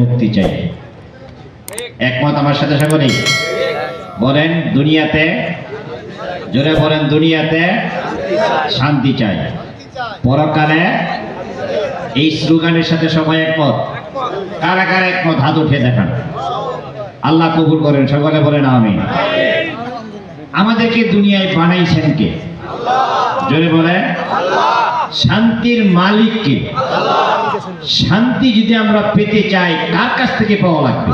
মুক্তি চাই। একমত আমার সাথে সকলেই বলেন, দুনিয়াতে, জোরে বলেন, দুনিয়াতে শান্তি চাই। পরকালে এই স্লোগানের সাথে সবাই একমত? কারা কারা একমত? হাত উঠে দেখান। আল্লাহ কবুল করেন, সকলে বলেন আমি আমাদেরকে দুনিয়ায় বানাইছেন কে? জোরে বলেন শান্তির মালিক কে শান্তি যদি আমরা পেতে চাই, কার কাছ থেকে পাওয়া লাগবে?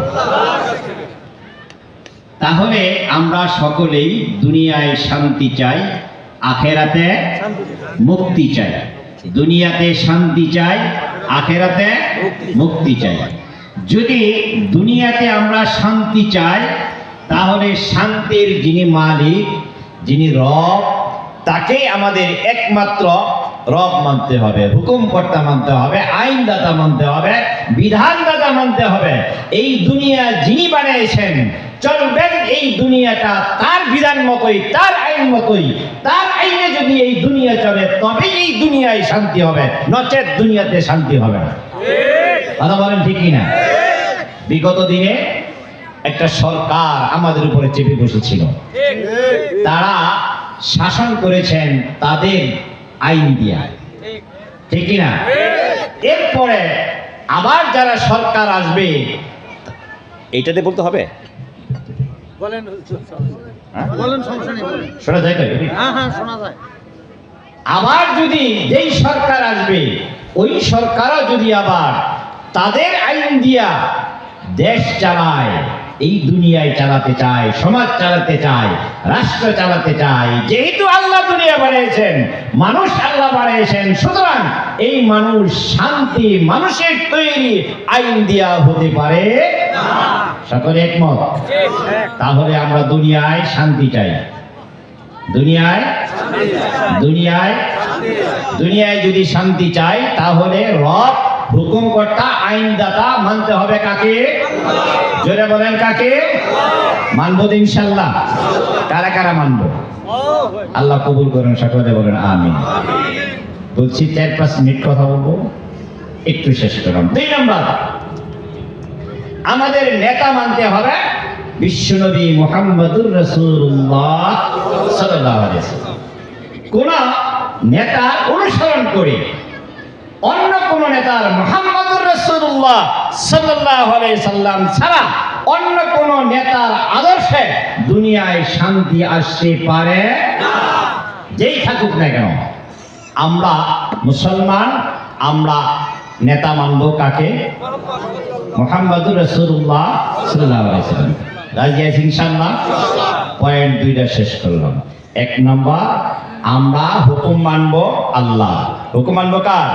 তাহলে আমরা সকলেই দুনিয়ায় শান্তি চাই, আখেরাতে মুক্তি চাই। দুনিয়াতে শান্তি চাই, আখেরাতে মুক্তি চাই। যদি দুনিয়াতে আমরা শান্তি চাই, তাহলে শান্তির যিনি মালিক, যিনি রব তাকে আমাদের একমাত্র রব মানতে হবে, হুকুমকর্তা মানতে হবে, আইনদাতা মানতে হবে, বিধানদাতা মানতে হবে। এই দুনিয়া যিনি বানিয়েছেন, চলবেন এই দুনিয়াটা তার বিধান মতোই, তার আইন মতোই। তার আইনে যদি এই দুনিয়া চলে তবে এই দুনিয়ায় শান্তি হবে, নচেত দুনিয়াতে শান্তি হবে না। কথা বলেন ঠিকই না বিগত দিনে একটা সরকার আমাদের উপরে চেপে বসেছিল। তারা শাসন করেছেন তাদের আইন দিয়া। ঠিক না এরপরে আবার যারা সরকার আসবে এইটাতে বলতে হবে? বলেন হ্যাঁ? বলেন শোনা যায় হ্যাঁ হ্যাঁ শোনা যায়। আবার যদি যেই সরকার আসবে ওই সরকারও যদি আবার তাদের আইন দিয়া দেশ চালায় এই দুনিয়ায় চালাতে চায় সমাজ চালাতে চায় রাষ্ট্র চালাতে চায় যেহেতু আল্লাহ দুনিয়া বানিয়েছেন মানুষ আল্লাহ বানিয়েছেন সুতরাং এই মানুষ শান্তি মানুষের তৈরি আইন দিয়া হতে পারে সকলে একমত? তাহলে আমরা দুনিয়ায় শান্তি চাই। দুনিয়ায় দুনিয়ায় দুনিয়ায় যদি শান্তি চাই তাহলে রব হুকুমকর্তা আইনদাতা মানতে হবে কাকে? জোরে বলেন কাকে? মানবো ইনশাল্লাহ কারা কারা মানবো? আল্লাহ কবুল করেন, সকলে বলেন আমি বলছি, চার পাঁচ মিনিট কথা বলব। একটু শেষ করলাম। দুই নম্বর, আমাদের নেতা মানতে হবে বিশ্বনবী মোহাম্মদুর রসুল্লাহ সাল্লাহ কোন নেতা অনুসরণ করে অন্য কোন নেতার মোহাম্মদুর রসুল্লাহ সাল্লাহ সাল্লাম ছাড়া অন্য কোন নেতার আদর্শে দুনিয়ায় শান্তি আসতে পারে যেই থাকুক না কেন, আমরা মুসলমান, আমরা নেতা মানব কাকে? মোহাম্মদুর রসুল্লাহ সাল্লাহ সাল্লাম। রাজি আছি ইনশাল্লাহ পয়েন্ট দুইটা শেষ করলাম। এক নম্বর, আমরা হুকুম মানব আল্লাহ। হুকুম মানবো কার?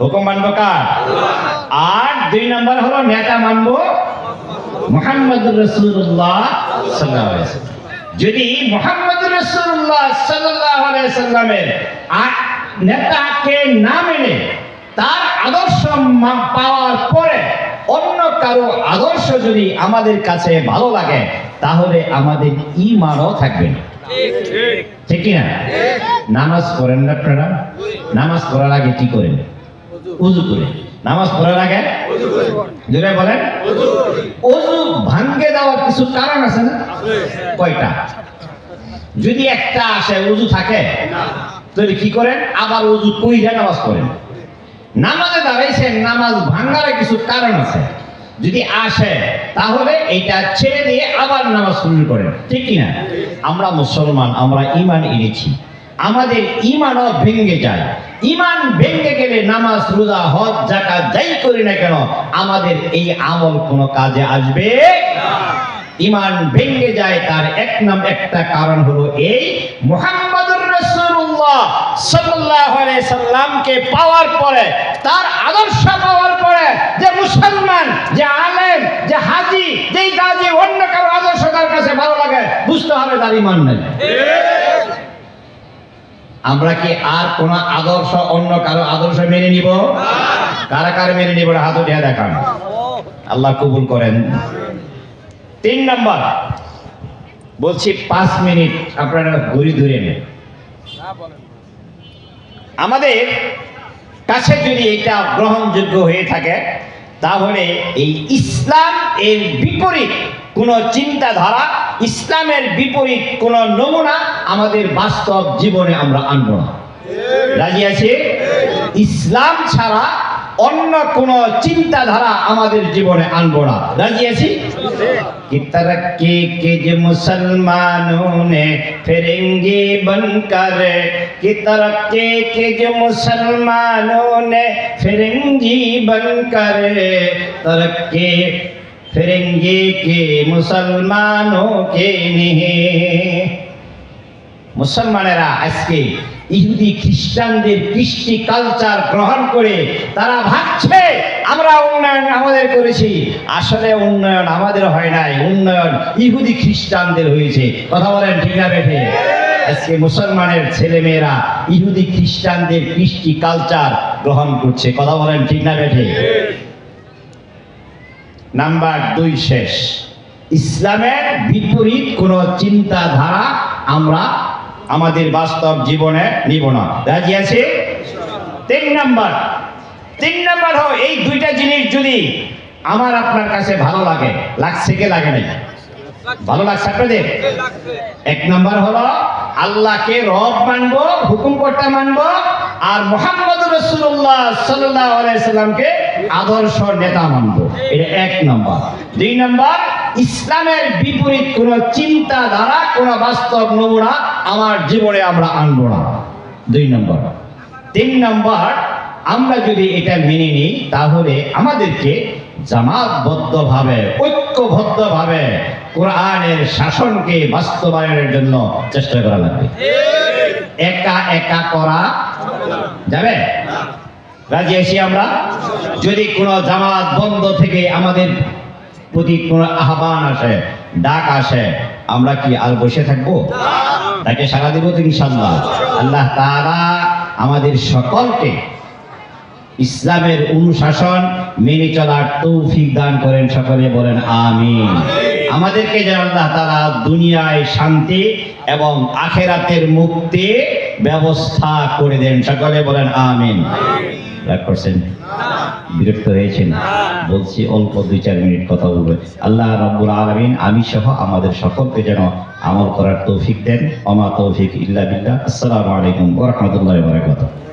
হুকুম মানবো কার? আর দুই নম্বর হলো নেতা মানবো মোহাম্মদুর রসুল্লাহ সাল্লাহ যদি মোহাম্মদুর রসুল্লাহ সাল্লাহ সাল্লামের নেতাকে না মেনে তার আদর্শ পাওয়ার পরে অন্য কারও আদর্শ যদি আমাদের কাছে ভালো লাগে, তাহলে আমাদের ইমানও থাকবে না। না? নামাজ পড়েন না আপনারা? নামাজ পড়ার আগে কি করেন? উজু করে নামাজ পড়ার আগে? বলেন। অজু ভাঙ্গে দেওয়ার কিছু কারণ আছে না? কয়টা? যদি একটা আসে, উজু থাকে, তাহলে কি করেন? আবার উজু কইরা নামাজ পড়েন। নামাজে দাঁড়াইছেন, নামাজ ভাঙ্গার কিছু কারণ আছে। যদি আসে তাহলে এটা ছেড়ে দিয়ে আবার নামাজ শুরু করেন। ঠিক কিনা? আমরা মুসলমান, আমরা ইমান এনেছি। আমাদের ইমানও ভেঙে যায়। ইমান ভেঙে গেলে নামাজ, রোজা, হজ জাকাত যাই করি না কেন, আমাদের এই আমল কোনো কাজে আসবে ইমান ভেঙে যায়, তার এক নাম, একটা কারণ হলো এই মুহাম্মদুর সাল্লামকে পাওয়ার পরে, তার আদর্শ পাওয়ার পরে যে মুসলমান, যে আলেম, যে হাজি অন্য কারও আদর্শ তার কাছে ভালো লাগে, বুঝতে হবে তার ইমান নেই। আমরা কি আর কোন আদর্শ, অন্য কারও আদর্শ মেনে নিব? কারা কারা মেনে নিব? হাত উঠিয়ে দেখান। আল্লাহ কবুল করেন। তিন নম্বর, বলছি পাঁচ মিনিট আপনারা ঘুরি ধরে নেন। আমাদের কাছে যদি এটা গ্রহণযোগ্য হয়ে থাকে, তাহলে এই ইসলাম এর বিপরীত কোন চিন্তাধারা, ইসলামের বিপরীত কোন নমুনা আমাদের বাস্তব জীবনে আমরা আনব না। রাজি আছে? ইসলাম ছাড়া অন্য কোন চিন্তাধারা আমাদের জীবনে আনবো না রাজি আছি कि तरक्की के जो मुसलमानों ने फिरेंगे बनकर कि तरक्की के जो मुसलमानों ने फिरेंगी बनकर तरक्की फिरेंगे के मुसलमानों के नहीं মুসলমানেরা আজকে ইহুদি খ্রিস্টানদের কৃষ্টি কালচার গ্রহণ করে তারা ভাবছে, আমরা উন্নয়ন আমাদের করেছি। আসলে উন্নয়ন আমাদের হয় নাই, উন্নয়ন ইহুদি খ্রিস্টানদের হয়েছে। কথা বলেন ঠিক না বেঠে? আজকে মুসলমানের ছেলেমেয়েরা ইহুদি খ্রিস্টানদের কৃষ্টি কালচার গ্রহণ করছে। কথা বলেন ঠিক না বেঠে? নাম্বার দুই শেষ। ইসলামের বিপরীত কোন চিন্তাধারা আমরা আমাদের বাস্তব জীবনে নিব না। রাজি আছে? তিন নাম্বার। তিন নাম্বার হো এই দুইটা জিনিস যদি আমার আপনার কাছে ভালো লাগে, লাগছে কে লাগে নাই? ভালো লাগছে আপনাদের? এক নাম্বার হলো, আল্লাহকে রব মানবো হুকুম করতে মানবো, আর মোহাম্মদ রসুল্লাহ সাল্লাহ আলাইসাল্লামকে আদর্শ নেতা মানবো। এটা এক নম্বর। দুই নম্বর ইসলামের বিপরীত কোন চিন্তাধারা, কোন বাস্তব নমুনা আমার জীবনে আমরা আনব না। দুই নম্বর। তিন নম্বর, আমরা যদি এটা মেনে নিই, তাহলে আমাদেরকে জামাতবদ্ধভাবে, ঐক্যবদ্ধভাবে কোরআনের শাসনকে বাস্তবায়নের জন্য চেষ্টা করা লাগবে। একা একা করা যাবে? রাজি আছি আমরা? যদি কোনো জামাত বন্ধ থেকে আমাদের প্রতি কোনো আহ্বান আসে, ডাক আসে, আমরা কি আর বসে থাকব? তাকে সারা দেবো তো ইনশাল্লাহ আল্লাহ তারা আমাদের সকলকে ইসলামের অনুশাসন মেনে চলার তৌফিক দান করেন, সকলে বলেন আমিন। আমাদেরকে যেন আল্লাহ তারা দুনিয়ায় শান্তি এবং আখেরাতের মুক্তি ব্যবস্থা করে দেন, সকলে বলেন আমিন। করছেন? বিরক্ত হয়েছেন। বলছি অল্প দুই চার মিনিট কথা বলবে। আল্লাহ রব্বুল আলমিন আমি সহ আমাদের সকলকে যেন আমল করার তৌফিক দেন। অমা তৌফিক ইল্লা বিল্লাহ। আসসালামু আলাইকুম ওরহমতুল্লাহ বারাকাতুহু।